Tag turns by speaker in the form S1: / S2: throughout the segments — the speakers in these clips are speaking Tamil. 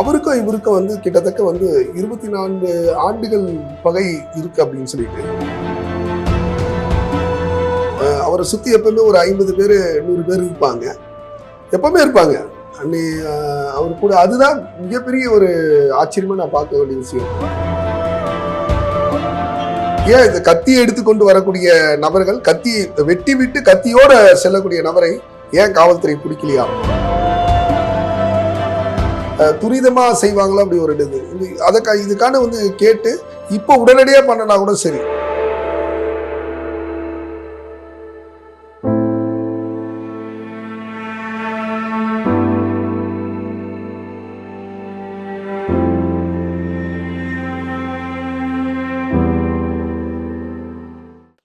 S1: அவருக்கும் இவருக்கும் வந்து கிட்டத்தட்ட வந்து இருபத்தி நான்கு ஆண்டுகள் பகை இருக்கு அப்படின்னு சொல்லிட்டு. அவரை சுத்தி எப்பவுமே ஒரு ஐம்பது பேர் நூறு பேர் இருப்பாங்க. எப்பவுமே இருப்பாங்க. அன்னி அவர் கூட அதுதான் மிகப்பெரிய ஒரு ஆச்சரியமா நான் பார்க்க வேண்டிய விஷயம். ஏன் இந்த கத்தியை எடுத்துக்கொண்டு வரக்கூடிய நபர்கள் கத்தி வெட்டி விட்டு கத்தியோட செல்லக்கூடிய நபரை ஏன் காவல்துறை பிடிக்கலையா? துரிதமாக துரிதமா செய்வாங்களா அப்படி ஒரு இது அதுக்கா இதுக்கான வந்து கேட்டு இப்போ உடனடியா பண்ணனா கூட சரி.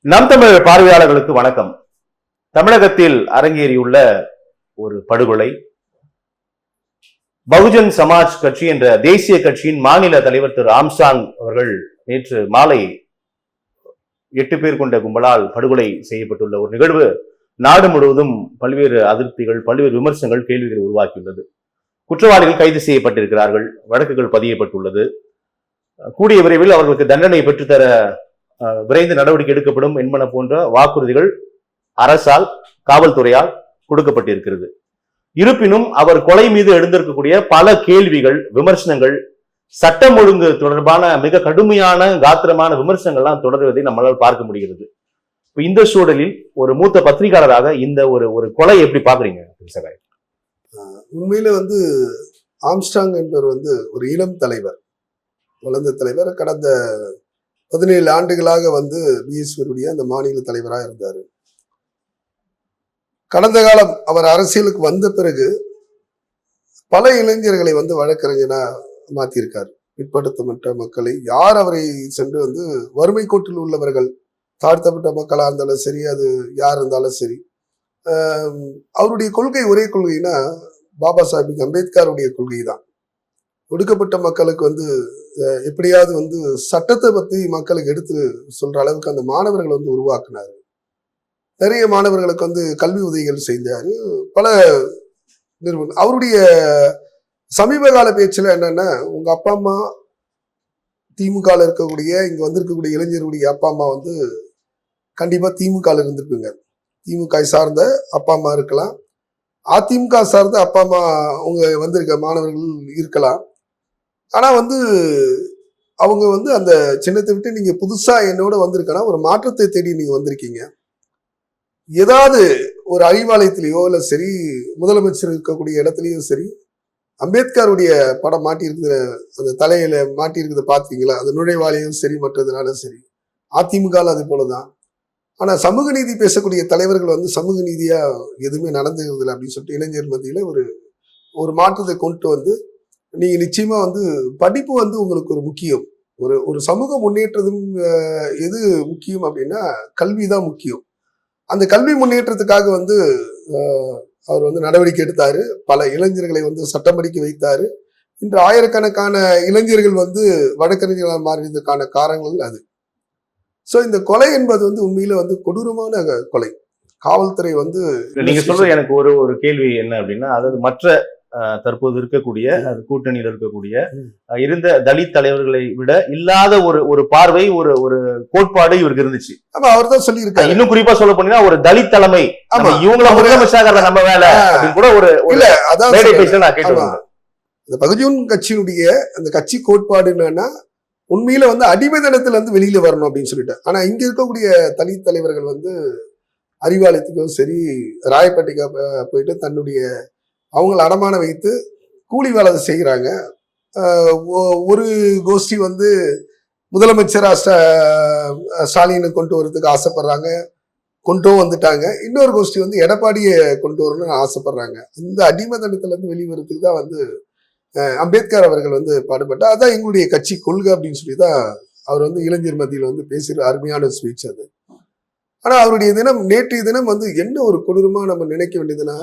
S2: நம் தமிழ் பார்வையாளர்களுக்கு வணக்கம். தமிழகத்தில் அரங்கேறியுள்ள ஒரு படுகொலை பகுஜன் சமாஜ் கட்சி என்ற தேசிய கட்சியின் மாநில தலைவர் திரு ஆம்சாங் அவர்கள் நேற்று மாலை எட்டு பேர் கொண்ட கும்பலால் படுகொலை செய்யப்பட்டுள்ள ஒரு நிகழ்வு நாடு முழுவதும் பல்வேறு அதிருப்திகள் பல்வேறு விமர்சனங்கள் கேள்விகள் உருவாக்கியுள்ளது குற்றவாளிகள் கைது செய்யப்பட்டிருக்கிறார்கள் வழக்குகள் பதியப்பட்டுள்ளது. கூடிய விரைவில் அவர்களுக்கு தண்டனை பெற்றுத்தர விரைந்து நடவடிக்கை எடுக்கப்படும் என்பன போன்ற வாக்குறுதிகள் அரசால் காவல்துறையால் கொடுக்கப்பட்டிருக்கிறது. இருப்பினும் அவர் கொலை மீது எழுந்திருக்கக்கூடிய பல கேள்விகள் விமர்சனங்கள் சட்டம் ஒழுங்கு தொடர்பான மிக கடுமையான காத்திரமான விமர்சனங்கள்லாம் தொடர்வதை நம்மளால் பார்க்க முடிகிறது. இப்போ இந்த சூழலில் ஒரு மூத்த பத்திரிகையாளராக இந்த ஒரு ஒரு கொலை எப்படி பார்க்குறீங்க சகாய்
S1: உண்மையில வந்து ஆம்ஸ்டாங் என்பவர் வந்து ஒரு இளம் தலைவர் வளர்ந்த தலைவர். கடந்த பதினேழு ஆண்டுகளாக வந்து பிஎஸ்பியுடைய அந்த மாநில தலைவராக இருந்தார். கடந்த காலம் அவர் அரசியலுக்கு வந்த பிறகு பல இளைஞர்களை வந்து வழக்கறிஞனா மாற்றியிருக்கார் பிற்படுத்தப்பட்ட மக்களை யார் அவரை சென்று வந்து வறுமை கோட்டில் உள்ளவர்கள் தாழ்த்தப்பட்ட மக்களாக இருந்தாலும் சரி அது யார் இருந்தாலும் சரி அவருடைய கொள்கை ஒரே கொள்கைனா பாபா சாஹிப் அம்பேத்கருடைய கொள்கை தான் ஒடுக்கப்பட்ட மக்களுக்கு வந்து எப்படியாவது வந்து சட்டத்தை பற்றி மக்களுக்கு எடுத்து சொல்கிற அளவுக்கு அந்த மாணவர்களை வந்து உருவாக்குனாரு. நிறைய மாணவர்களுக்கு வந்து கல்வி உதவிகள் செய்தார். பல நிறுவனம் அவருடைய சமீப கால பேச்சில் என்னென்னா உங்கள் அப்பா அம்மா திமுகவில் இருக்கக்கூடிய இங்கே வந்திருக்கக்கூடிய இளைஞருடைய அப்பா அம்மா வந்து கண்டிப்பாக திமுகவில் இருந்திருக்குங்க. திமுக சார்ந்த அப்பா அம்மா இருக்கலாம். அதிமுக சார்ந்த அப்பா அம்மா அவங்க வந்திருக்க மாணவர்கள் இருக்கலாம். ஆனால் வந்து அவங்க வந்து அந்த சின்னத்தை விட்டு நீங்கள் புதுசாக என்னோட வந்திருக்கனா ஒரு மாற்றத்தை தேடி நீங்கள் வந்திருக்கீங்க. ஏதாவது ஒரு அறிவாலயத்திலேயோ இல்லை சரி முதலமைச்சர் இருக்கக்கூடிய இடத்துலையும் சரி அம்பேத்கருடைய படம் மாட்டியிருக்கிற அந்த தலையில மாட்டியிருக்கிறத பார்த்தீங்களா அந்த நுழைவாளையும் சரி மற்றதுனாலும் சரி. அதிமுக அது போலதான். ஆனா சமூக நீதி பேசக்கூடிய தலைவர்கள் வந்து சமூக நீதியா எதுவுமே நடந்துகிறது இல்லை அப்படின்னு சொல்லிட்டு இளைஞர் மத்தியில ஒரு ஒரு மாற்றத்தை கொண்டு வந்து நீங்க நிச்சயமா வந்து படிப்பு வந்து உங்களுக்கு ஒரு முக்கியம். ஒரு ஒரு சமூக முன்னேற்றதும் எது முக்கியம் அப்படின்னா கல்வி தான் முக்கியம். அந்த கல்வி முன்னேற்றத்துக்காக வந்து அவர் வந்து நடவடிக்கை எடுத்தாரு. பல இளைஞர்களை வந்து சட்டம் படிக்க வைத்தாரு. இன்று ஆயிரக்கணக்கான இளைஞர்கள் வந்து வழக்கறிஞர்களாக மாறியதுக்கான காரணங்கள் அது. ஸோ இந்த கொலை என்பது வந்து உண்மையில வந்து கொடூரமான கொலை. காவல்துறை வந்து
S2: நீங்க சொல்றது எனக்கு ஒரு ஒரு கேள்வி என்ன அப்படின்னா அதாவது மற்ற தற்போது இருக்கக்கூடிய கூட்டணியில் இருக்கக்கூடிய இருந்த தலித் தலைவர்களை விட இல்லாத ஒரு ஒரு பார்வை ஒரு ஒரு கோட்பாடு இவருக்கு இருந்துச்சு.
S1: ஆமா அவர் தான் சொல்லியிருக்காரு.
S2: இன்னும் குறிப்பா சொல்ல போனீங்கன்னா ஒரு தலித் தலைமை.
S1: ஆமா.
S2: இவங்கள
S1: அவரு-
S2: முதலமைச்சர் நம்ம வேலை கூட ஒரு
S1: இல்ல அதான்
S2: நான் கேட்டு
S1: ஆமா.
S2: வந்தேன்.
S1: இந்த பகுஜன் கட்சியினுடைய அந்த கட்சி கோட்பாடு என்னன்னா உண்மையில வந்து அடிமைதனத்துல இருந்து வெளியில வரணும் அப்படின்னு சொல்லிட்டு. ஆனா இங்க இருக்கக்கூடிய தலித் தலைவர்கள் வந்து அறிவாலயத்துக்கும் சரி ராயப்பேட்டைக்கு போயிட்டு தன்னுடைய அவங்கள அடமான வைத்து கூலி வேலை செய்கிறாங்க. ஒரு கோஷ்டி வந்து முதலமைச்சர் ஸ்டா- ஸ்டாலினை கொண்டு வரதுக்கு ஆசைப்படுறாங்க. கொண்டும் வந்துட்டாங்க. இன்னொரு கோஷ்டி வந்து எடப்பாடியை கொண்டு வரணும்னு ஆசைப்படுறாங்க. இந்த அடிமதனத்துலேருந்து வெளிவரத்துக்கு தான் வந்து அம்பேத்கர் அவர்கள் வந்து பாடுபட்டார். அதான் எங்களுடைய கட்சி கொள்கை அப்படின்னு சொல்லி தான் அவர் வந்து இளைஞர் மத்தியில் வந்து பேசுகிற அருமையான ஸ்பீச் அது. ஆனால் அவருடைய தினம் நேற்றைய தினம் வந்து என்ன ஒரு கொடூரமாக நம்ம நினைக்க வேண்டியதுன்னா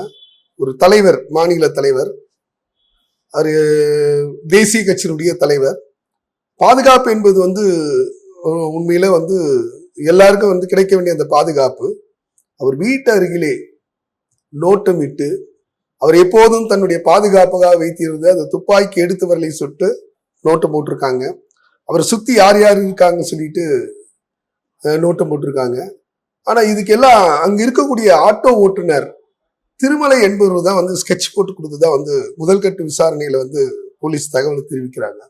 S1: ஒரு தலைவர் மாநில தலைவர் அவர் தேசிய கட்சியினுடைய தலைவர். பாதுகாப்பு என்பது வந்து உண்மையில வந்து எல்லாருக்கும் வந்து கிடைக்க வேண்டிய அந்த பாதுகாப்பு. அவர் வீட்டு அருகிலே நோட்டமிட்டு அவர் எப்போதும் தன்னுடைய பாதுகாப்புக்காக வைத்திருந்த அந்த துப்பாக்கி எடுத்தவர்களை சுட்டு நோட்டம் போட்டிருக்காங்க. அவரை சுத்தி யார் யார் இருக்காங்கன்னு சொல்லிட்டு நோட்டம் போட்டிருக்காங்க. ஆனா இதுக்கெல்லாம் அங்க இருக்கக்கூடிய ஆட்டோ ஓட்டுநர் திருமலை என்பவர் தான் வந்து ஸ்கெட்ச் போட்டு கொடுத்ததா வந்து முதல்கட்டு விசாரணையில் வந்து போலீஸ் தகவல் தெரிவிக்கிறாங்க.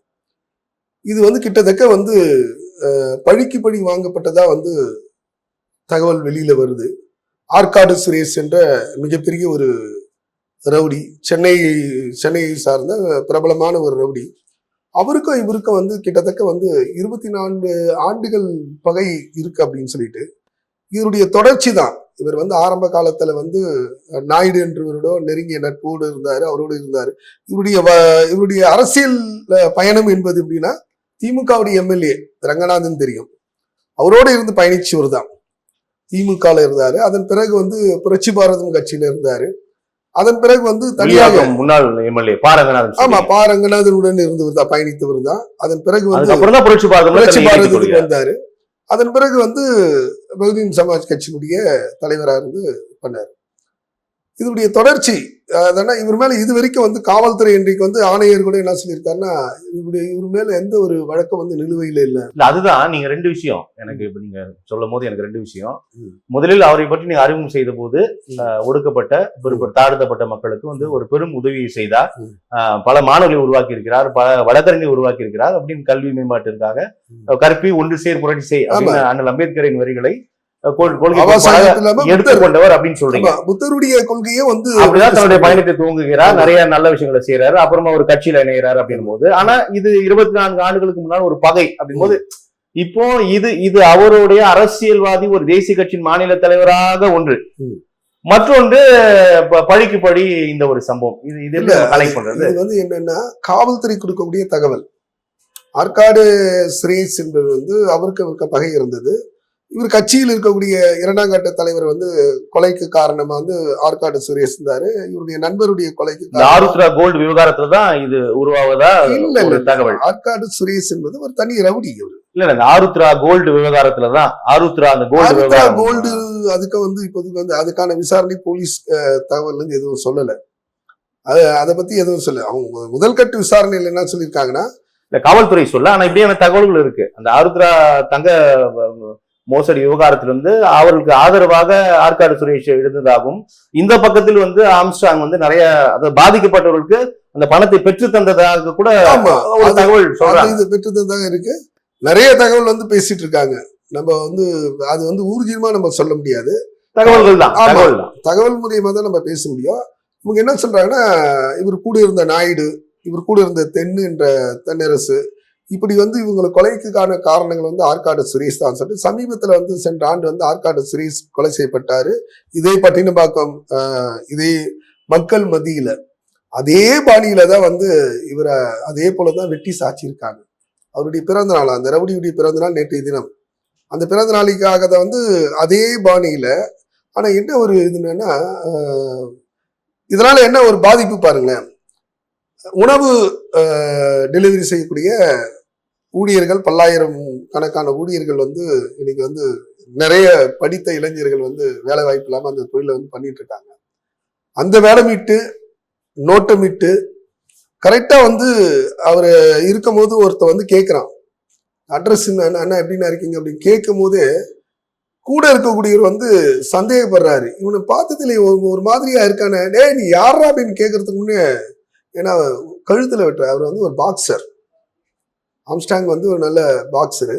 S1: இது வந்து கிட்டத்தட்ட வந்து பழிக்கு பழி வாங்கப்பட்டதா வந்து தகவல் வெளியில வருது. ஆற்காடு சுரேஷ் என்ற மிகப்பெரிய ஒரு ரவுடி சென்னை சென்னையை சார்ந்த பிரபலமான ஒரு ரவுடி. அவருக்கும் இவருக்கும் வந்து கிட்டத்தட்ட வந்து இருபத்தி நான்கு ஆண்டுகள் பகை இருக்கு அப்படின்னு சொல்லிட்டு இவருடைய தொடர்ச்சி தான். இவர் வந்து ஆரம்ப காலத்துல வந்து நாயுடு என்றவரோட நெருங்கிய நட்போடு இருந்தாரு அவரோடு இருந்தாரு. இவருடைய இவருடைய அரசியல் பயணம் என்பது எப்படின்னா திமுகவுடைய எம்எல்ஏ ரங்கநாதன் தெரியும். அவரோடு இருந்து பயணிச்சவர் தான். திமுகல இருந்தாரு. அதன் பிறகு வந்து புரட்சி பாரதம் கட்சியில இருந்தாரு. அதன் பிறகு வந்து தனியாக
S2: முன்னாள் எம்எல்ஏ பாரங்கநாதன்
S1: ஆமா
S2: சொல்றீங்க.
S1: பா. ரங்கநாதனுடன் இருந்தவர் தான் பயணித்தவர் தான். அதன் பிறகு வந்து
S2: புரட்சி பாரதம்
S1: புரட்சி பாரதத்துக்கு வந்தாரு. அதன் பிறகு வந்து பகுஜன் சமாஜ் கட்சியினுடைய தலைவராக இருந்து பண்ணார். இதனுடைய தொடர்ச்சி அதனால் இவர் மேல இது வரைக்கும் வந்து காவல்துறை இன்றைக்கு வந்து ஆணையர் கூட என்ன சொல்லியிருக்காருன்னா இவருடைய இவர் மேல எந்த ஒரு வழக்கம் வந்து நிலுவையில இல்ல.
S2: இல்ல அதுதான் நீங்க ரெண்டு விஷயம். எனக்கு இப்ப நீங்க சொல்லும் போது எனக்கு ரெண்டு விஷயம். முதலில் அவரை பற்றி நீங்க அறிமுகம் செய்த போது ஒடுக்கப்பட்ட பெரு- தாழ்த்தப்பட்ட மக்களுக்கு வந்து ஒரு பெரும் உதவியை செய்தார். பல மாணவர்களை உருவாக்கி இருக்கிறார் பல வழக்கறிஞரை உருவாக்கி இருக்கிறார் அப்படின்னு கல்வி மேம்பாட்டிற்காக கற்பி ஒன்று சேர் புரட்சி செய் அப்படின்னு அண்ணல் அம்பேத்கரின் வரிகளை எடுத்துக்கொண்டவர் அப்படின்னு சொல்றீங்க.
S1: ஆமா, புத்தருடைய கொள்கையே வந்து
S2: அப்படிதான் தன்னுடைய பயணத்தை துவங்குகிறார்
S1: ஆமா.
S2: நிறைய நல்ல விஷயங்களை செய்யறாரு அப்புறமா ஒரு கட்சியில இணைகிறாரு அப்படின் போது ஆனா இது இருபத்தி நான்கு ஆண்டுகளுக்கு முன்னால் ஒரு பகை அப்படின் போது இப்போ இது இது அவருடைய அரசியல்வாதி ஒரு தேசிய கட்சியின் மாநில தலைவராக ஒன்று. மற்றொன்று பழிக்கு பழி இந்த ஒரு சம்பவம். இது இது பண்றது?
S1: இது வந்து என்னன்னா காவல்துறை கொடுக்கக்கூடிய தகவல். ஆற்காடு சுரேஷ் என்பவர் வந்து அவருக்கு அவருக்கு பகை இருந்தது. இவர் கட்சியில் இருக்கக்கூடிய இரண்டாம் கட்ட தலைவர் வந்து கொலைக்கு காரணமா வந்து ஆற்காடு சுரேஷ் இருந்தாரு. இவருடைய நண்பருடைய கொலைக்கு
S2: ஆருத்ரா கோல்டு விவகாரத்துல தான் இது உருவாவதா
S1: இல்ல
S2: தகவல்?
S1: ஆற்காடு சுரேஷ் என்பது ஒரு தனி ரவுடி அவர்
S2: இல்ல ஆருத்ரா கோல்டு விவகாரத்துல தான் ஆருத்ரா அந்த கோல்டு
S1: கோல்டு அதுக்கு வந்து இப்போதைக்கு வந்து அதுக்கான விசாரணை போலீஸ் தகவல் வந்து எதுவும் சொல்லல. அது அதை பத்தி எதுவும் சொல்ல அவங்க முதல் கட்டு விசாரணையில் என்ன சொல்லியிருக்காங்கன்னா
S2: இந்த காவல்துறை சொல்ல ஆனா இப்படியான தகவல்கள் இருக்கு. அந்த ஆருத்ரா தங்க மோசடி விவகாரத்துல வந்து அவர்களுக்கு ஆதரவாக ஆற்காடு சுரேஷ் எழுந்ததாகவும் இந்த பக்கத்தில் வந்து ஆம்ஸ்டாங் வந்து நிறைய அதாவது பாதிக்கப்பட்டவர்களுக்கு அந்த பணத்தை பெற்று தந்ததாக கூட ஒரு
S1: அது-
S2: தகவல்
S1: அது
S2: சொல்றாங்க.
S1: இது பெற்றதுதான் இருக்கு. நிறைய தகவல் வந்து பேசிட்டு இருக்காங்க. நம்ம வந்து அது வந்து ஊர்ஜிதமா நம்ம சொல்ல முடியாது.
S2: தகவல்கள் தான். தகவல்
S1: தகவல் மூலியமா தான் நம்ம பேச முடியும். இவங்க என்ன சொல்றாங்கன்னா இவர் கூட இருந்த நாயுடு இவர் கூட இருந்த தென்னு என்ற தென்னரசு இப்படி வந்து இவங்களை கொலைக்குக்கான காரணங்கள் வந்து ஆற்காடு சுரேஷ் தான். சொல்லிட்டு சமீபத்தில் வந்து சென்ற ஆண்டு வந்து ஆற்காடு சுரேஷ் கொலை செய்யப்பட்டார். இதே பட்டினப்பாக்கம் இதே மக்கள் மதியில் அதே பாணியில தான் வந்து இவரை அதே போலதான் வெட்டி சாச்சிருக்காங்க. அவருடைய பிறந்த நாள் அந்த ரவுடியுடைய பிறந்த நாள் நேற்றைய தினம். அந்த பிறந்த நாளைக்காக தான் வந்து அதே பாணியில ஆனால் என்ன ஒரு இது என்னன்னா இதனால என்ன ஒரு பாதிப்பு பாருங்களேன். உணவு டெலிவரி செய்யக்கூடிய ஊழியர்கள் பல்லாயிரம் கணக்கான ஊழியர்கள் வந்து இன்னைக்கு வந்து நிறைய படித்த இளைஞர்கள் வந்து வேலை வாய்ப்பு இல்லாமல் அந்த தொழிலை வந்து பண்ணிட்டு இருக்காங்க. அந்த நோட்டம் இட்டு கரெக்டாக வந்து அவர் இருக்கும்போது ஒருத்தன் வந்து கேட்குறான் அட்ரஸ் என்ன அண்ணா எப்படின்னா இருக்கீங்க அப்படின்னு கேட்கும் போது கூட இருக்கக்கூடியவர் வந்து சந்தேகப்படுறாரு. இவனை பார்த்ததுல ஒரு மாதிரியா இருக்கானே டேய் நீ யாரா அப்படின்னு கேட்கறதுக்கு முன்னே ஏன்னா கழுத்துல வெட்டுற அவர் வந்து ஒரு பாக்ஸர் ஆம்ஸ்டாங் வந்து ஒரு நல்ல பாக்ஸரு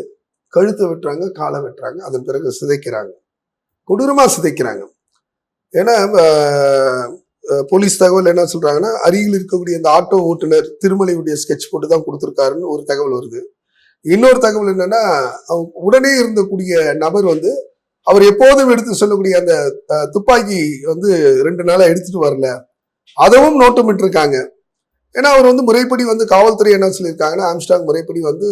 S1: கழுத்தை வெட்டுறாங்க காலை வெட்டுறாங்க அதன் பிறகு சிதைக்கிறாங்க. கொடூரமாக சிதைக்கிறாங்க. ஏன்னா போலீஸ் தகவல் என்ன சொல்கிறாங்கன்னா அருகில் இருக்கக்கூடிய அந்த ஆட்டோ ஓட்டுநர் திருமலையுடைய ஸ்கெட்ச் போட்டு தான் கொடுத்துருக்காருன்னு ஒரு தகவல் வருது. இன்னொரு தகவல் என்னன்னா அவங்க உடனே இருந்தக்கூடிய நபர் வந்து அவர் எப்போதும் எடுத்து சொல்லக்கூடிய அந்த துப்பாக்கி வந்து ரெண்டு நாளாக எடுத்துட்டு வரல. அதவும் நோட்டமிட்டு இருக்காங்க ஏன்னா அவர் வந்து முறைப்படி வந்து காவல்துறை என்ன சொல்லியிருக்காங்கன்னா ஆம்ஸ்டாங் முறைப்படி வந்து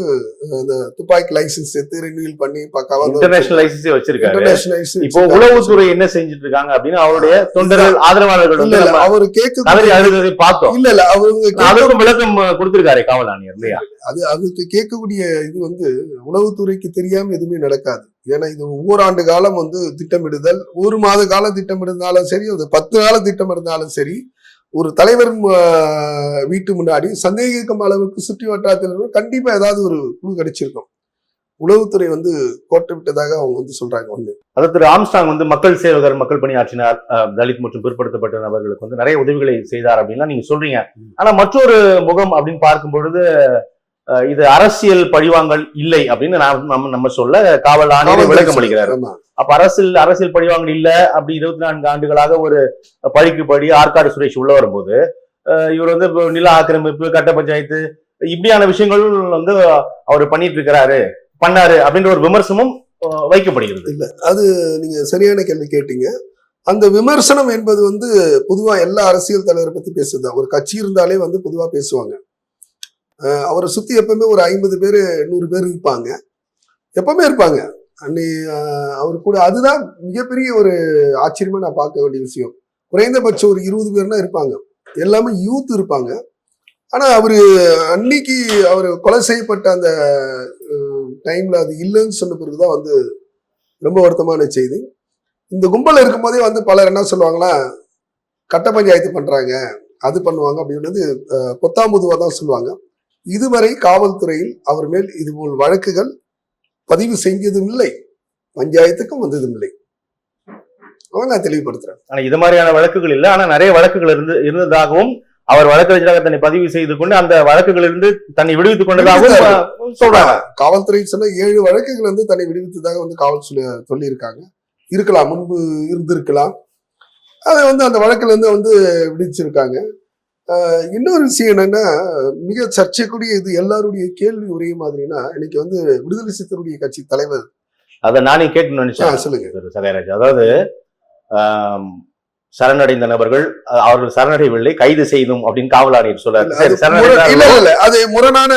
S1: இந்த துப்பாக்கி லைசன்ஸ் எடுத்து ரினியூல் பண்ணி பக்காவா
S2: இன்டர்நேஷனல் லைசன்ஸே வச்சிருக்காரு.
S1: இன்டர்நேஷனல்
S2: இப்போ உளவுத்துறை என்ன செஞ்சுட்டு இருக்காங்க அப்படின்னு அவருடைய தொண்டர்கள் ஆதரவாளர்கள்
S1: இல்ல இல்ல. அவர் கேட்க
S2: அழுததை பார்த்தோம்.
S1: இல்ல இல்ல. அவங்க
S2: அதற்கும் விளக்கம் கொடுத்திருக்காரு காவல் ஆணையர் இல்லையா?
S1: அது அதுக்கு கேட்கக்கூடிய இது வந்து உளவுத்துறைக்கு தெரியாம எதுவுமே நடக்காது. ஏன்னா இது ஒவ்வொரு ஆண்டு காலம் வந்து திட்டமிடுதல். ஒரு மாத காலம் திட்டமிடுந்தாலும் சரி அது பத்து நாள் திட்டமிடுந்தாலும் சரி ஒரு தலைவர் வீட்டு முன்னாடி சந்தேகிக்கும் அளவுக்கு சுற்றி வட்டாரத்தில் இருக்கிற கண்டிப்பா ஏதாவது ஒரு குழு கிடைச்சிருக்கும். உளவுத்துறை வந்து கோட்டை விட்டதாக அவங்க வந்து சொல்றாங்க ஒண்ணு.
S2: அதாவது திரு ஆம்ஸ்டாங் வந்து மக்கள் சேவகர் மக்கள் பணியாற்றினார். தலித் மற்றும் பிற்படுத்தப்பட்ட நபர்களுக்கு வந்து நிறைய உதவிகளை செய்தார் அப்படின்லாம் நீங்க சொல்றீங்க. ஆனா மற்றொரு முகம் அப்படின்னு பார்க்கும் பொழுது இது அரசியல் பழிவாங்கல் இல்லை அப்படின்னு நாம் நம்ம நம்ம சொல்ல காவல் ஆணையர் விளக்கம் அளிக்கிறார். அப்ப அரசியல் அரசியல் பழிவாங்கல் இல்ல அப்படி இருபத்தி நான்கு ஆண்டுகளாக ஒரு பழிக்கு படி ஆற்காடு சுரேஷ் உள்ள வரும்போது இவர் வந்து நில ஆக்கிரமிப்பு கட்ட பஞ்சாயத்து இப்படியான விஷயங்கள் வந்து அவர் பண்ணிட்டு இருக்கிறாரு பண்ணாரு அப்படின்ற ஒரு விமர்சனமும் வைக்கப்படுகிறது.
S1: அது நீங்க சரியான கேள்வி கேட்டீங்க. அந்த விமர்சனம் என்பது வந்து பொதுவா எல்லா அரசியல் தலைவரை பத்தி பேசுதான் ஒரு கட்சி இருந்தாலே வந்து பொதுவா பேசுவாங்க. அவரை சுத்தி எப்பவுமே ஒரு ஐம்பது பேர் நூறு பேர் இருப்பாங்க. எப்பவுமே இருப்பாங்க. அன்னை அவர் கூட அதுதான் மிகப்பெரிய ஒரு ஆச்சரியமா நான் பார்க்க வேண்டிய விஷயம். குறைந்தபட்சம் ஒரு இருபது பேர்னா இருப்பாங்க. எல்லாமே யூத் இருப்பாங்க. ஆனா அவரு அன்னைக்கு அவர் கொலை செய்யப்பட்ட அந்த டைம்ல அது இல்லைன்னு சொன்ன பிறகுதான் வந்து ரொம்ப வருத்தமான செய்தி. இந்த கும்பல் இருக்கும்போதே வந்து பலர் என்ன சொல்லுவாங்களா கட்ட பஞ்சாயத்து பண்றாங்க. அது பண்ணுவாங்க அப்படின்றது அஹ், தான் சொல்லுவாங்க. இதுவரை காவல்துறையில் அவர் மேல் இதுபோல் வழக்குகள் பதிவு செஞ்சதும் இல்லை. பஞ்சாயத்துக்கும் வந்ததும் இல்லை. நான் தெளிவுபடுத்துறேன்.
S2: ஆனா இது மாதிரியான வழக்குகள் இல்ல. ஆனா நிறைய வழக்குகள் இருந்து இருந்ததாகவும் அவர் வழக்கறிஞராக தன்னை பதிவு செய்து கொண்டு அந்த வழக்குகளிலிருந்து தன்னை விடுவித்துக் கொண்டதாகவும் சொல்றாங்க.
S1: காவல்துறை சொன்ன ஏழு வழக்குகள் வந்து தன்னை விடுவித்ததாக வந்து காவல் சொல்லி சொல்லியிருக்காங்க. இருக்கலாம் முன்பு இருந்திருக்கலாம். அதை வந்து அந்த வழக்குல இருந்து வந்து விடுவிச்சிருக்காங்க. இன்னொரு விஷயம் என்னன்னா மிக சர்ச்சைக்குரிய இது எல்லாருடைய கேள்வி ஒரே மாதிரினா இன்னைக்கு வந்து விடுதலை சித்தருடைய கட்சி தலைவர்.
S2: அதை நானே கேட்கணும்னு நினைச்சேன்.
S1: சொல்லுங்க.
S2: திரு சகாயராஜ் அதாவது சரணடைந்த நபர்கள் அவர்கள் சரணடையவில்லை கைது செய்தும் அப்படின்னு காவல் ஆணையர் சொல்றாரு
S1: அது முரணான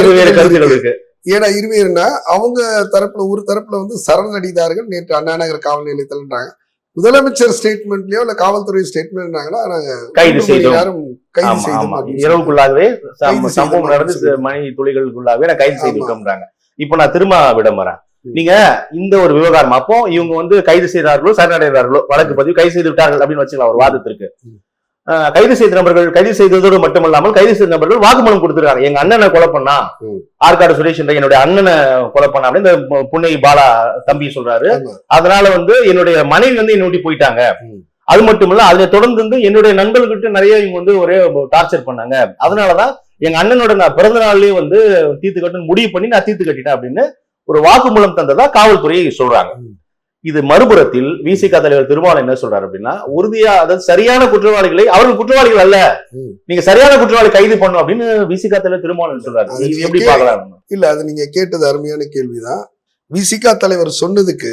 S2: இருவேறு
S1: கருத்துக்கள். இருக்கு. ஏன்னா இருவேறுனா அவங்க தரப்புல ஒரு தரப்புல வந்து சரணடைந்தார்கள். நேற்று அண்ணா நகர் காவல் நிலையத்தில்ன்றாங்க. முதலமைச்சர் ஸ்டேட்மெண்ட்லயோ இல்ல காவல்துறை ஸ்டேட்மெண்ட்னாங்களா நாங்க
S2: கைது செய்தோம்.
S1: நேரம் கைது செய்தோம்
S2: இரவுக்குள்ளாகவே சம்பவம் நடந்து. மணி துளிகளுக்குள்ளாகவே நான் கைது செய்து
S1: ஆமா.
S2: விட்டோம்ன்றாங்க இப்போ நான் திரும்ப விடம் வரேன்
S1: ம்.
S2: நீங்க இந்த ஒரு விவகாரம் அப்போ இவங்க வந்து கைது செய்தார்களோ சரணடைந்தார்களோ வழக்கு பதிவு கைது செய்து விட்டார்கள் அப்படின்னு வச்சுக்கலாம் ஒரு வாதத்திற்கு கைது செய்த நபர்கள் கைது செய்ததோடு மட்டுமல்லாமல் கைது செய்த நபர்கள் வாக்குமூலம் கொடுத்திருக்காங்க எங்க அண்ணனை கொலை பண்ணா. ஆற்காடு சுரேஷ் என்ற என்னுடைய அண்ணனை கொலை பண்ணா அப்படின்னு இந்த புன்னை பாலா தம்பி சொல்றாரு. அதனால வந்து என்னுடைய மனைவி வந்து என்னை போயிட்டாங்க. அது மட்டும் இல்ல அதை தொடர்ந்து வந்து என்னுடைய நண்பர்கள்கிட்ட நிறைய இவங்க வந்து ஒரே டார்ச்சர் பண்ணாங்க அதனாலதான் எங்க அண்ணனோட நான் பிறந்த நாள்லயே வந்து தீர்த்து கட்டணும் முடிவு பண்ணி நான் தீர்த்து கட்டிட்டேன் அப்படின்னு ஒரு வாக்குமூலம் தந்ததா காவல்துறை சொல்றாங்க. இது மறுபுறத்தில் விசிக தலைவர் திருமாவளவன் என்ன சொல்றாரு அப்படின்னா உறுதியா அதாவது சரியான குற்றவாளிகளை அவர்கள் குற்றவாளிகள் அல்ல. நீங்க சரியான குற்றவாளி கைது பண்ணும் அப்படின்னு விசிக தலைவர் திருமாவளவன் சொல்றாரு? எப்படி பார்க்கலாம்?
S1: இல்ல அது நீங்க கேட்டது அருமையான கேள்விதான். விசிகா தலைவர் சொன்னதுக்கு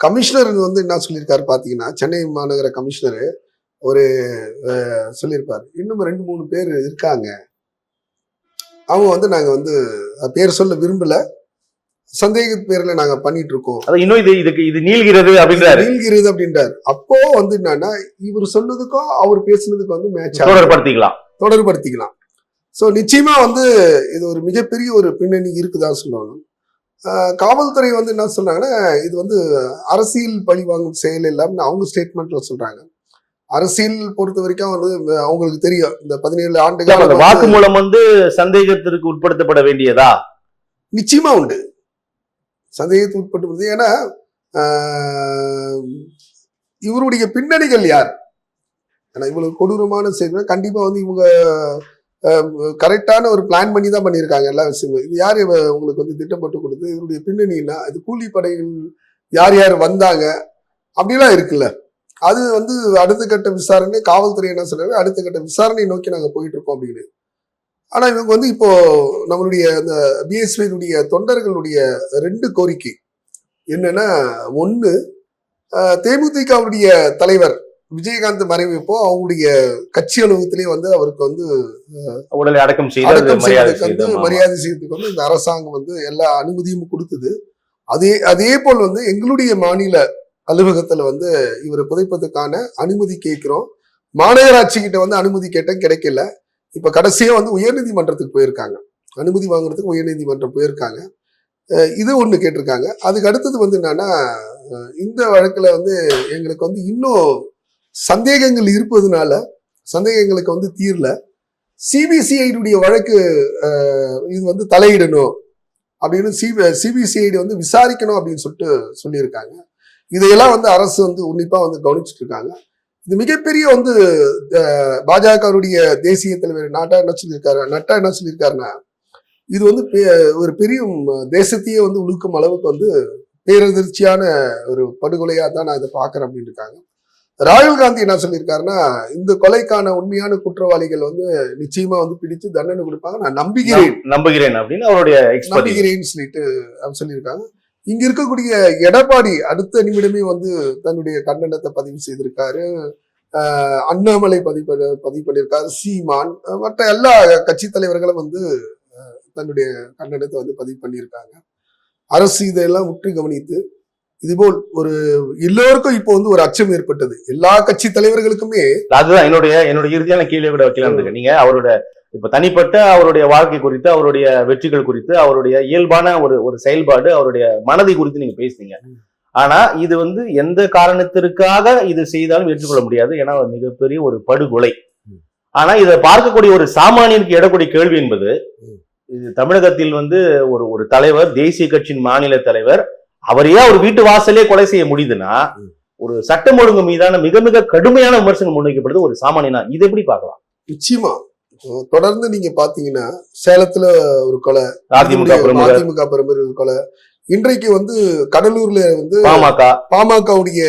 S1: கமிஷனர் வந்து என்ன சொல்லியிருக்காரு பாத்தீங்கன்னா சென்னை மாநகர கமிஷனர் ஒரு சொல்லியிருப்பாரு. இன்னும் ரெண்டு மூணு பேர் இருக்காங்க. அவங்க வந்து நாங்க வந்து பேர் சொல்ல விரும்பல. சந்தேக பேர்ல நாங்க பண்ணிட்டு இருக்கோம்
S2: இன்னும் இது இதுக்கு இது நீள்கிறது அப்படின்றாரு.
S1: நீள்கிறது அப்படின்றாரு. அப்போ வந்து என்னன்னா இவர் சொன்னதுக்கும் அவர் பேசுனதுக்கும் வந்து மேட்ச்
S2: தொடர்படுத்திக்கலாம்.
S1: தொடர்படுத்திக்கலாம். ஸோ நிச்சயமா வந்து இது ஒரு மிகப்பெரிய ஒரு பின்னணி இருக்குதான் சொல்லுவாங்க ஆஹ் காவல்துறை வந்து என்ன சொல்றாங்கன்னா இது வந்து அரசியல் பழி வாங்கும் செயல் இல்லாமல் அவங்க ஸ்டேட்மெண்ட்ல சொல்றாங்க. அரசியல் பொறுத்த வரைக்கும் வந்து அவங்களுக்கு தெரியும். இந்த பதினேழு ஆண்டுகள்
S2: அப்ப அந்த வாக்குமூலம் வந்து சந்தேகத்திற்கு உட்படுத்தப்பட வேண்டியதா?
S1: நிச்சயமா உண்டு. சந்தேகத்துக்கு உட்பட்டு ஏன்னா இவருடைய பின்னணிகள் யார்? ஏன்னா இவ்வளவு கொடூரமான செய்தி கண்டிப்பா வந்து இவங்க கரெக்டான ஒரு பிளான் பண்ணி தான் பண்ணியிருக்காங்க எல்லா விஷயமும். இது யார் உங்களுக்கு வந்து திட்டப்பட்டு கொடுத்து இவருடைய பின்னணினா இது கூலிப்படைகள் யார் யார் வந்தாங்க? அப்படிலாம் இருக்குல்ல. அது வந்து அடுத்த கட்ட விசாரணை காவல்துறை என்ன சொல்றாரு? அடுத்த கட்ட விசாரணை நோக்கி நாங்கள் போயிட்டு இருக்கோம் அப்படின்னு. ஆனா இவங்க வந்து இப்போ நம்மளுடைய அந்த பிஎஸ்பியினுடைய தொண்டர்களுடைய ரெண்டு கோரிக்கை. என்னன்னா அஹ், தேமுதிகவுடைய தலைவர் விஜயகாந்த் மறைவிப்போ அவங்களுடைய கட்சி அலுவலகத்திலே வந்து அவருக்கு வந்து
S2: உடலை அடக்கம்
S1: அடக்கம்
S2: செய்து
S1: வந்து. மரியாதை செய்யறதுக்கு வந்து இந்த அரசாங்கம் வந்து எல்லா அனுமதியும் கொடுத்தது. அதே அதே போல் வந்து எங்களுடைய மாநில அலுவலகத்துல வந்து இவரை புதைப்பதற்கான அனுமதி கேட்கிறோம். மாநகராட்சி கிட்ட வந்து அனுமதி கேட்டேன் கிடைக்கல. இப்ப கடைசியா வந்து உயர்நீதிமன்றத்துக்கு போயிருக்காங்க. அனுமதி வாங்குறதுக்கு உயர்நீதிமன்றம் போயிருக்காங்க. இது ஒண்ணு கேட்டிருக்காங்க. அதுக்கு அடுத்தது வந்து என்னன்னா இந்த வழக்குல வந்து எங்களுக்கு வந்து இன்னும் சந்தேகங்கள் இருப்பதுனால சந்தேகங்களுக்கு வந்து தீரல. சிபிசிஐடியுடைய வழக்கு இது வந்து தலையிடணும் அப்படின்னு சிபி சிபிசிஐடி வந்து விசாரிக்கணும் அப்படின்னு சொல்லிட்டு சொல்லியிருக்காங்க. இதையெல்லாம் வந்து அரசு வந்து உன்னிப்பா வந்து கவனிச்சுட்டு இருக்காங்க. இது மிகப்பெரிய வந்து பாஜகவுடைய தேசிய தலைவர் நாட்டா என்ன சொல்லியிருக்காரு? நட்டா என்ன சொல்லியிருக்காருன்னா இது வந்து ஒரு பெரிய தேசத்தையே வந்து உழுக்கும் அளவுக்கு வந்து பேரதிர்ச்சியான ஒரு படுகொலையா தான் நான் இதை பார்க்கறேன் அப்படின்னு இருக்காங்க ராகுல் காந்தி என்ன சொல்லியிருக்காருன்னா இந்த கொலைக்கான உண்மையான குற்றவாளிகள் வந்து நிச்சயமா வந்து பிடிச்சு தண்டனை கொடுப்பாங்க. நான் நம்புகிறேன்.
S2: நம்புகிறேன் அப்படின்னு அவருடைய
S1: நம்புகிறேன்னு சொல்லிட்டு அவர் சொல்லியிருக்காங்க. இங்க இருக்கக்கூடிய எடப்பாடி அடுத்த நிமிடமே வந்து தன்னுடைய கண்டனத்தை பதிவு செய்திருக்காரு. அண்ணாமலை பதிவு பண்ண- பதிவு பண்ணியிருக்காரு. சீமான் மற்ற எல்லா கட்சி தலைவர்களும் வந்து தன்னுடைய கண்டனத்தை வந்து பதிவு பண்ணியிருக்காங்க. அரசு இதையெல்லாம் உற்று கவனித்து இதுபோல் ஒரு எல்லோருக்கும் இப்போ வந்து ஒரு அச்சம் ஏற்பட்டது. எல்லா கட்சி தலைவர்களுக்குமே
S2: அதுதான் என்னுடைய என்னுடைய இறுதியான கேள்வி கூட வைக்கலாம் நீங்க அவரோட இப்ப தனிப்பட்ட அவருடைய வாழ்க்கை குறித்து அவருடைய வெற்றிகள் குறித்து அவருடைய இயல்பான ஒரு ஒரு செயல்பாடு அவருடைய மனதை குறித்து நீங்க பேசுனீங்க. ஆனா இது வந்து எந்த காரணத்திற்காக இது செய்தாலும் ஏற்றுக்கொள்ள முடியாது. ஏன்னா மிகப்பெரிய ஒரு படுகொலை. ஆனா இதை பார்க்கக்கூடிய ஒரு சாமானியனுக்கு எடக்கூடிய கேள்வி என்பது இது தமிழகத்தில் வந்து ஒரு ஒரு தலைவர் தேசிய கட்சியின் மாநில தலைவர் அவரையே அவர் வீட்டு வாசலே கொலை செய்ய முடியுதுன்னா ஒரு சட்டம் ஒழுங்கு மீதான மிக மிக கடுமையான விமர்சனம் முன்வைக்கப்படுது ஒரு சாமானியனா? இது எப்படி பார்க்கலாம்?
S1: நிச்சயமா. தொடர்ந்து நீங்க பாத்தீங்கன்னா சேலத்துல ஒரு கொலை
S2: அதிமுக
S1: அதிமுக பிரமுகர் ஒரு கொலை இன்றைக்கு வந்து கடலூர்ல வந்து
S2: பாமக.
S1: பாமகவுடைய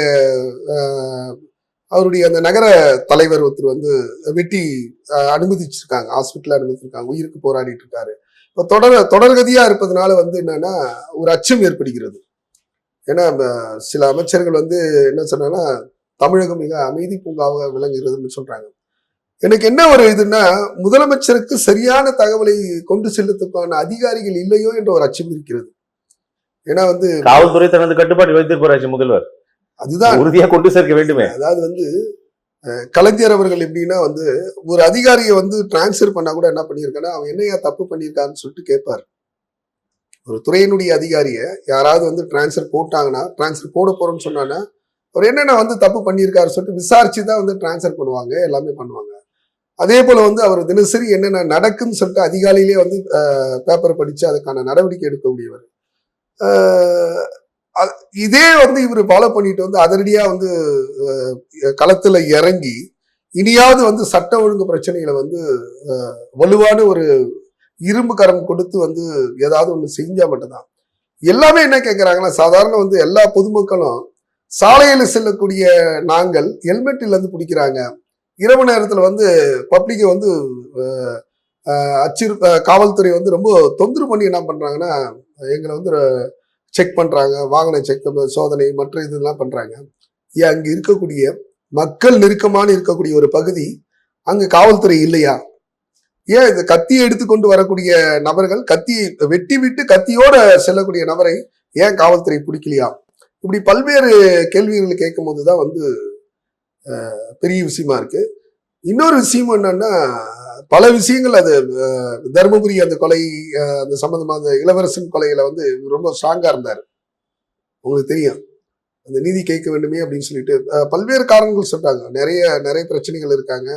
S1: அவருடைய அந்த நகர தலைவர் ஒருத்தர் வந்து வெட்டி அனுமதிச்சிருக்காங்க. ஹாஸ்பிட்டல் அனுமதிச்சிருக்காங்க. உயிருக்கு போராடிட்டு இருக்காரு. இப்போ தொடர் தொடர்கதியா இருப்பதனால வந்து என்னன்னா ஒரு அச்சம் ஏற்படுகிறது. ஏன்னா சில அமைச்சர்கள் வந்து என்ன சொன்னாங்கன்னா தமிழகம் மிக அமைதி பூங்காவாக விளங்குகிறதுன்னு சொல்றாங்க. எனக்கு என்ன ஒரு இதுன்னா முதலமைச்சருக்கு சரியான தகவலை கொண்டு செல்லுறதுக்கான அதிகாரிகள் இல்லையோ என்ற ஒரு அச்சம் இருக்கிறது. ஏன்னா வந்து
S2: காவல்துறை தனது கட்டுப்பாடு வைத்திருப்பாராச்சு முதல்வர்.
S1: அதுதான்
S2: உறுதியா கொண்டு சேர்க்க வேண்டுமே.
S1: அதாவது வந்து கலைஞர் அவர்கள் எப்படின்னா வந்து ஒரு அதிகாரியை வந்து டிரான்ஸ்ஃபர் பண்ணா கூட என்ன பண்ணியிருக்கான்னா அவன் என்னையா தப்பு பண்ணியிருக்கான்னு சொல்லிட்டு கேட்பார். ஒரு துறையினுடைய அதிகாரியை யாராவது வந்து டிரான்ஸ்ஃபர் போட்டாங்கன்னா டிரான்ஸ்ஃபர் போட போறோம்னு சொன்னான்னா அவர் என்னென்ன வந்து தப்பு பண்ணியிருக்காரு சொல்லிட்டு விசாரிச்சு தான் வந்து டிரான்ஸ்ஃபர் பண்ணுவாங்க எல்லாமே பண்ணுவாங்க. அதே போல வந்து அவர் தினசரி என்னென்ன நடக்குன்னு சொல்லிட்டு அதிகாலையிலே வந்து பேப்பர் படிச்சு அதுக்கான நடவடிக்கை எடுக்கக்கூடியவர். இதே வந்து இவர் ஃபாலோ பண்ணிட்டு வந்து அதிரடியா வந்து களத்தில் களத்துல இறங்கி இனியாவது வந்து சட்ட ஒழுங்கு பிரச்சனைகளை வந்து வலுவான ஒரு இரும்பு கரம் கொடுத்து வந்து ஏதாவது ஒன்று செஞ்சா மட்டும்தான். எல்லாமே என்ன கேட்குறாங்கன்னா சாதாரண வந்து எல்லா பொதுமக்களும் சாலையில் செல்லக்கூடிய நாங்கள் ஹெல்மெட்டிலேருந்து இருந்து பிடிக்கிறாங்க. இரவு நேரத்தில் வந்து பப்ளிக்கை வந்து அச்சிறு காவல்துறை வந்து ரொம்ப தொந்தரவு பண்ணி என்ன பண்ணுறாங்கன்னா எங்களை வந்து செக் பண்ணுறாங்க வாகன செக் சோதனை மற்ற இதெல்லாம் பண்ணுறாங்க ஏன் அங்கே இருக்கக்கூடிய மக்கள் நெருக்கமான இருக்கக்கூடிய ஒரு பகுதி அங்கே காவல்துறை இல்லையா? ஏன் இந்த கத்தியை எடுத்துக்கொண்டு வரக்கூடிய நபர்கள் கத்தி வெட்டி விட்டு கத்தியோட செல்லக்கூடிய நபரை ஏன் காவல்துறை பிடிக்கலையா? இப்படி பல்வேறு கேள்விகளை கேட்கும் போதுதான் வந்து பெரிய விஷயமா இருக்கு. இன்னொரு விஷயம் என்னன்னா பல விஷயங்கள் அது தர்மபுரி தருமபுரி அந்த கொலை அந்த சம்பந்தமா அந்த இளவரசன் கொலையில வந்து ரொம்ப ஸ்ட்ராங்கா இருந்தார். உங்களுக்கு தெரியும். அந்த நீதி கேட்க வேண்டுமே அப்படின்னு சொல்லிட்டு பல்வேறு காரணங்கள் சொல்றாங்க நிறைய நிறைய பிரச்சனைகள் இருக்காங்க.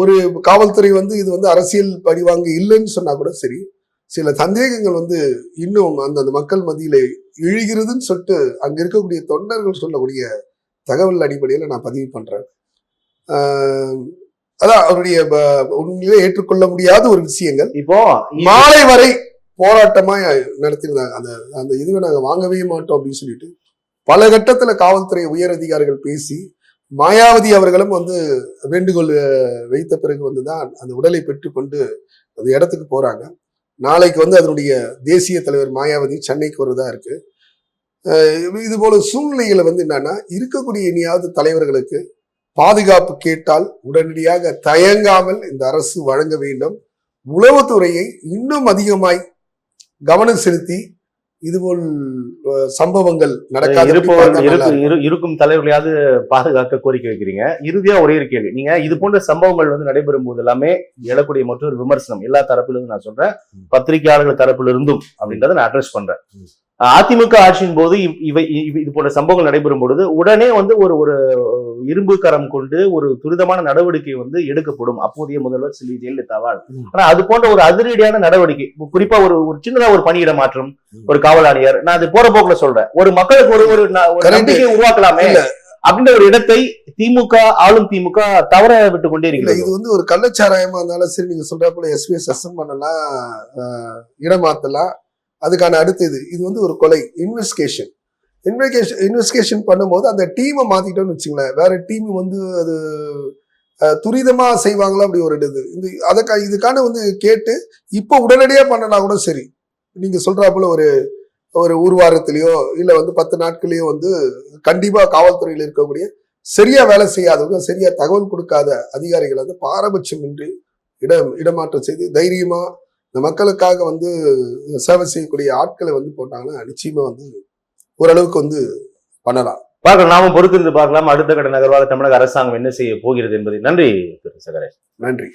S1: ஒரு காவல்துறை வந்து இது வந்து அரசியல் பழிவாங்க இல்லைன்னு சொன்னா கூட சரி சில சந்தேகங்கள் வந்து இன்னும் அந்த அந்த மக்கள் மத்தியில இழுகிறதுன்னு சொல்லிட்டு அங்க இருக்கக்கூடிய தொண்டர்கள் சொல்லக்கூடிய தகவல் அடிப்படையில் நான் பதிவு பண்றேன். அதான் அவருடைய உண்மையிலே ஏற்றுக்கொள்ள முடியாத ஒரு விஷயங்கள்.
S2: இப்போ
S1: மாலை வரை போராட்டமா நடத்திருந்தாங்க அந்த அந்த இதுவை நாங்க வாங்கவே மாட்டோம் அப்படின்னு சொல்லிட்டு பல கட்டத்துல காவல்துறை உயர் அதிகாரிகள் பேசி மாயாவதி அவர்களும் வந்து வேண்டுகோள் வைத்த பிறகு வந்துதான் அந்த உடலை பெற்றுக்கொண்டு அந்த இடத்துக்கு போறாங்க. நாளைக்கு வந்து அதனுடைய தேசிய தலைவர் மாயாவதி சென்னைக்கு வரதா இருக்கு. இது போல சூழ்நிலைகளை வந்து என்னன்னா இருக்கக்கூடிய இனியாவது தலைவர்களுக்கு பாதுகாப்பு கேட்டால் உடனடியாக தயங்காமல் இந்த அரசு வழங்க வேண்டும். உளவுத்துறையை இன்னும் அதிகமாய் கவனம் செலுத்தி இதுபோல் சம்பவங்கள் நடக்காத
S2: இருக்கும் தலைவர்களையாவது பாதுகாக்க கோரிக்கை வைக்கிறீங்க. இறுதியா ஒரே ஒரு கேள்வி. நீங்க இது போன்ற சம்பவங்கள் வந்து நடைபெறும் போது எல்லாமே எழக்கூடிய மற்றொரு விமர்சனம். எல்லா தரப்பிலிருந்து நான் சொல்றேன். பத்திரிகையாளர்கள் தரப்பில் இருந்தும் அப்படின்றத நான் அட்ரஸ் பண்றேன். அதிமுக ஆட்சியின் போது இவ்- இது போன்ற சம்பவங்கள் நடைபெறும் பொழுது உடனே வந்து ஒரு ஒரு இரும்பு கரம் கொண்டு ஒரு துரிதமான நடவடிக்கை வந்து எடுக்கப்படும் அப்போதைய முதல்வர் செல்வி ஜெயலலிதாவால். ஆனா அது போன்ற ஒரு அதிரடியான நடவடிக்கை குறிப்பா ஒரு ஒரு சின்னதா ஒரு பணியிட மாற்றம். ஒரு காவல் ஆணையர் நான் அது போற போக்குல சொல்றேன் ஒரு மக்களுக்கு ஒரு ஒரு. நம்பிக்கையை உருவாக்கலாமே. அப்படின்ற ஒரு இடத்தை திமுக ஆளும் திமுக தவற விட்டு கொண்டே இருக்கிறது
S1: இது வந்து ஒரு கள்ளச்சாராயமா இருந்தாலும் சரி நீங்க சொல்ற போல எஸ்பிஎஸ் சஸ்பெண்ட் பண்ணலாம் இடமாத்தலாம் அதுக்கான அடுத்து இது இது வந்து ஒரு கொலை இன்வெஸ்டிகேஷன் இன்வெஸ்டிகேஷன் இன்வெஸ்டிகேஷன் பண்ணும்போது அந்த டீமை மாத்திட்டோம்னு வச்சுங்களேன் வேற டீம் வந்து அது துரிதமாக செய்வாங்களா அப்படி ஒரு இது. இந்த அதுக்கா இதுக்கான வந்து கேட்டு இப்போ உடனடியாக பண்ணனா கூட சரி. நீங்கள் சொல்கிறாப்புல ஒரு ஒரு ஒரு வாரத்திலயோ இல்லை வந்து பத்து நாட்களையோ வந்து கண்டிப்பாக காவல்துறையில் இருக்கக்கூடிய சரியா வேலை செய்யாதவங்க சரியா தகவல் கொடுக்காத அதிகாரிகள் வந்து பாரபட்சமின்றி இடம் இடமாற்றம் செய்து தைரியமா இந்த மக்களுக்காக வந்து சேவை செய்யக்கூடிய ஆட்களை வந்து போட்டாங்கன்னா நிச்சயமா வந்து ஓரளவுக்கு வந்து பண்ணலாம்.
S2: பார்க்கலாம். நாமும் பொறுத்திருந்து பார்க்கலாம். அடுத்த கட்ட நகர்வாக தமிழக அரசாங்கம் என்ன செய்ய போகிறது என்பதை. நன்றி திரு சகரேஷ்.
S1: நன்றி.